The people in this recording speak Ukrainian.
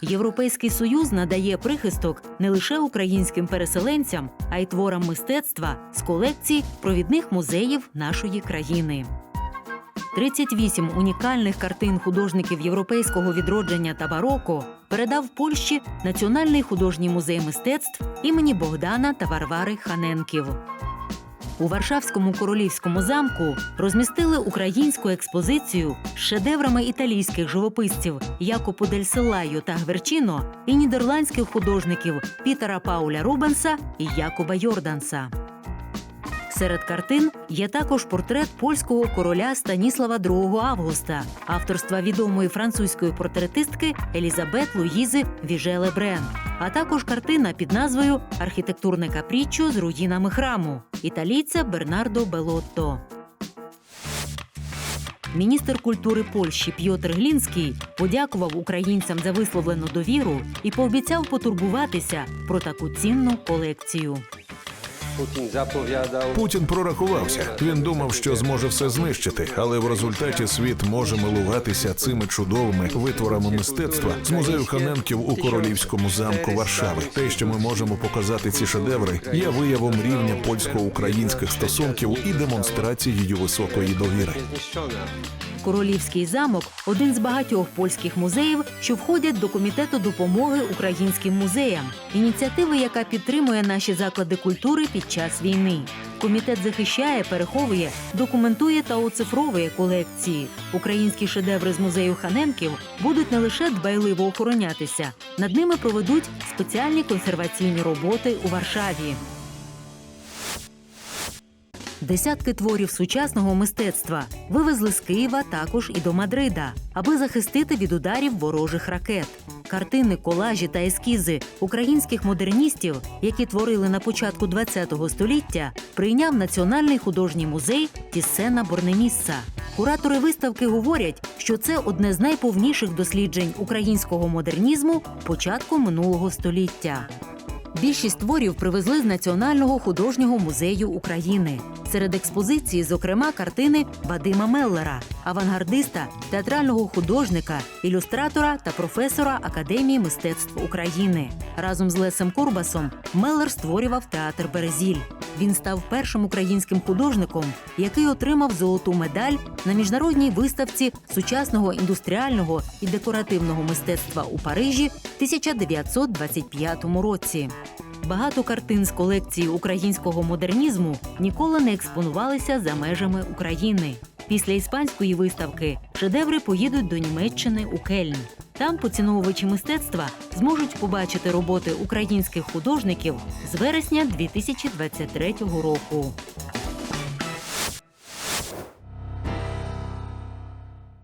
Європейський союз надає прихисток не лише українським переселенцям, а й творам мистецтва з колекцій провідних музеїв нашої країни. 38 унікальних картин художників європейського відродження та бароко передав Польщі Національний художній музей мистецтв імені Богдана та Варвари Ханенків. У Варшавському королівському замку розмістили українську експозицію з шедеврами італійських живописців Якопу дель Селаю та Гверчино і нідерландських художників Пітера Пауля Рубенса і Якоба Йорданса. Серед картин є також портрет польського короля Станіслава II Августа, авторства відомої французької портретистки Елізабет Луїзи Віжеле Брен, а також картина під назвою Архітектурне капріччо з руїнами храму італійця Бернардо Белотто. Міністр культури Польщі Пьотр Глінський подякував українцям за висловлену довіру і пообіцяв потурбуватися про таку цінну колекцію. Путін прорахувався. Він думав, що зможе все знищити, але в результаті світ може милуватися цими чудовими витворами мистецтва з музею Ханенків у королівському замку Варшави. Те, що ми можемо показати ці шедеври, є виявом рівня польсько-українських стосунків і демонстрацією високої довіри. Королівський замок один з багатьох польських музеїв, що входять до комітету допомоги українським музеям, ініціативи, яка підтримує наші заклади культури під час війни. Комітет захищає, переховує, документує та оцифровує колекції. Українські шедеври з музею Ханенків будуть не лише дбайливо охоронятися, над ними проведуть спеціальні консерваційні роботи у Варшаві. Десятки творів сучасного мистецтва вивезли з Києва також і до Мадрида, аби захистити від ударів ворожих ракет. Картини, колажі та ескізи українських модерністів, які творили на початку ХХ століття, прийняв Національний художній музей Тіссена Борнемісса. Куратори виставки говорять, що це одне з найповніших досліджень українського модернізму початку минулого століття. Більшість творів привезли з Національного художнього музею України. Серед експозиції, зокрема, картини Вадима Меллера, авангардиста, театрального художника, ілюстратора та професора Академії мистецтв України. Разом з Лесем Курбасом Меллер створював театр Березіль. Він став першим українським художником, який отримав золоту медаль на міжнародній виставці сучасного індустріального і декоративного мистецтва у Парижі в 1925 році. Багато картин з колекції українського модернізму ніколи не експонувалися за межами України. Після іспанської виставки шедеври поїдуть до Німеччини у Кельн. Там поціновувачі мистецтва зможуть побачити роботи українських художників з вересня 2023 року.